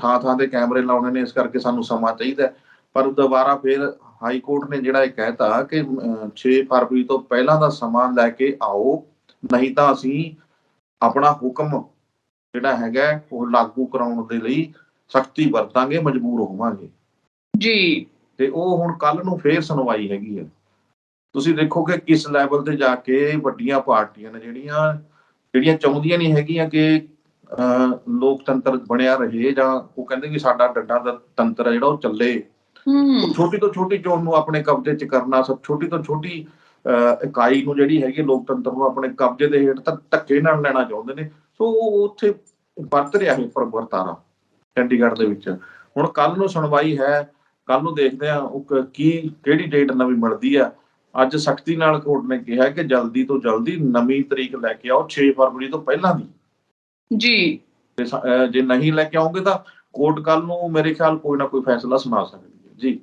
ਥਾਂ ਥਾਂ ਤੇ ਕੈਮਰੇ ਲਾਉਣੇ ਨੇ ਇਸ ਕਰਕੇ ਸਾਨੂੰ ਸਮਾਂ ਚਾਹੀਦਾ। ਪਰ ਦੁਬਾਰਾ ਫਿਰ ਹਾਈ ਕੋਰਟ ਨੇ ਜਿਹੜਾ ਇਹ ਕਹਿਤਾ ਕਿ ਅਹ, 6 ਫਰਵਰੀ ਤੋਂ ਪਹਿਲਾਂ ਦਾ ਸਮਾਂ ਲੈ ਕੇ ਆਓ। ਨਹੀਂ ਤਾਂ ਅਸੀਂ ਆਪਣਾ ਹੁਕਮ ਜਿਹੜਾ ਹੈਗਾ ਉਹ ਲਾਗੂ ਕਰਾਉਣ ਦੇ ਲਈ ਸਖਤੀ ਵਰਤਾਂਗੇ ਮਜਬੂਰ ਹੋਵਾਂਗੇ। ਜੀ। ਤੇ ਉਹ ਹੁਣ ਕੱਲ ਨੂੰ ਫੇਰ ਸੁਣਵਾਈ ਹੈਗੀ ਹੈ ਤੁਸੀਂ ਦੇਖੋ ਕਿ ਕਿਸ ਲੈਵਲ ਤੇ ਜਾ ਕੇ ਵੱਡੀਆਂ ਪਾਰਟੀਆਂ ਨੇ ਜਿਹੜੀਆਂ ਜਿਹੜੀਆਂ ਚਾਹੁੰਦੀਆਂ ਨਹੀਂ ਹੈਗੀਆਂ ਕਿ ਲੋਕਤੰਤਰ ਬਣਿਆ ਰਹੇ ਜਾਂ ਉਹ ਕਹਿੰਦੇ ਕਿ ਸਾਡਾ ਡੱਡਾ ਦਾ ਤੰਤਰ ਹੈ ਜਿਹੜਾ ਉਹ ਚੱਲੇ। ਹੂੰ। ਛੋਟੀ ਤੋਂ ਛੋਟੀ ਚੋਣ ਨੂੰ ਆਪਣੇ ਕਬਜ਼ੇ 'ਚ ਕਰਨਾ ਸਭ ਛੋਟੀ ਤੋਂ ਛੋਟੀ ਇਕਾਈ ਨੂੰ ਜਿਹੜੀ ਹੈਗੀ ਲੋਕਤੰਤਰ ਨੂੰ ਆਪਣੇ ਕਬਜ਼ੇ ਦੇ ਹੇਠ ਤੱਕ ਧੱਕੇ ਨਾਲ ਲੈਣਾ ਚਾਹੁੰਦੇ ਨੇ। ਸੋ ਉਹ ਉੱਥੇ ਵਰਤ ਰਿਹਾ ਹੈ ਪਰ ਵਰਤਾਰਾ ਚੰਡੀਗੜ੍ਹ ਦੇ ਵਿੱਚ। ਹੁਣ ਕੱਲ ਨੂੰ ਸੁਣਵਾਈ ਹੈ ਕੱਲ ਨੂੰ ਦੇਖਦੇ ਆ ਉਹ ਕ- ਕਿਹੜੀ ਡੇਟ ਨਵੀਂ ਮਿਲਦੀ ਆ। ਅੱਜ ਸਖਤੀ ਨਾਲ ਕੋਰਟ ਨੇ ਕਿਹਾ ਕਿ ਜਲਦੀ ਤੋਂ ਜਲਦੀ ਨਵੀਂ ਤਰੀਕ ਲੈ ਕੇ ਆਓ 6 ਫਰਵਰੀ ਤੋਂ ਪਹਿਲਾਂ ਦੀ। ਜੀ। ਜੇ ਨਹੀਂ ਲੈ ਕੇ ਆਓਗੇ ਤਾਂ ਕੋਰਟ ਕੱਲ ਨੂੰ ਮੇਰੇ ਖਿਆਲ ਕੋਈ ਨਾ ਕੋਈ ਫੈਸਲਾ ਸੁਣਾ ਸਕਦੀ ਹੈ। ਜੀ।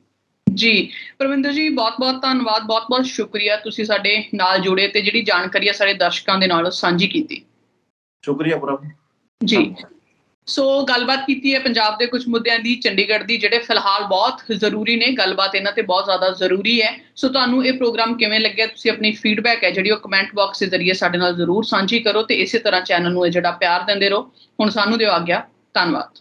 ਜੀ। ਪਰਵਿੰਦਰ ਜੀ ਬਹੁਤ-ਬਹੁਤ ਧੰਨਵਾਦ ਬਹੁਤ-ਬਹੁਤ ਸ਼ੁਕਰੀਆ ਤੁਸੀਂ ਸਾਡੇ ਨਾਲ ਜੁੜੇ ਤੇ ਜਿਹੜੀ ਜਾਣਕਾਰੀ ਆ ਸਾਡੇ ਦਰਸ਼ਕਾਂ ਦੇ ਨਾਲ ਸਾਂਝੀ ਕੀਤੀ। ਸ਼ੁਕਰੀਆ ਪ੍ਰਭ ਜੀ। ਸੋ ਗੱਲਬਾਤ ਕੀਤੀ ਹੈ ਪੰਜਾਬ ਦੇ ਕੁਝ ਮੁੱਦਿਆਂ ਦੀ ਚੰਡੀਗੜ੍ਹ ਦੀ ਜਿਹੜੇ ਫਿਲਹਾਲ ਬਹੁਤ ਜ਼ਰੂਰੀ ਨੇ। ਗੱਲਬਾਤ ਇਹਨਾਂ ਤੇ ਬਹੁਤ ਜ਼ਿਆਦਾ ਜ਼ਰੂਰੀ ਹੈ। ਸੋ ਤੁਹਾਨੂੰ ਇਹ ਪ੍ਰੋਗਰਾਮ ਕਿਵੇਂ ਲੱਗਿਆ ਤੁਸੀਂ ਆਪਣੀ ਫੀਡਬੈਕ ਹੈ ਜਿਹੜੀ ਉਹ ਕਮੈਂਟ ਬਾਕਸ ਦੇ ਜ਼ਰੀਏ ਸਾਡੇ ਨਾਲ ਜ਼ਰੂਰ ਸਾਂਝੀ ਕਰੋ ਤੇ ਇਸੇ ਤਰ੍ਹਾਂ ਚੈਨਲ ਨੂੰ ਇਹ ਜਿਹੜਾ ਪਿਆਰ ਦਿੰਦੇ ਰਹੋ। ਹੁਣ ਸਾਨੂੰ ਦਿਓ ਆਗਿਆ। ਧੰਨਵਾਦ।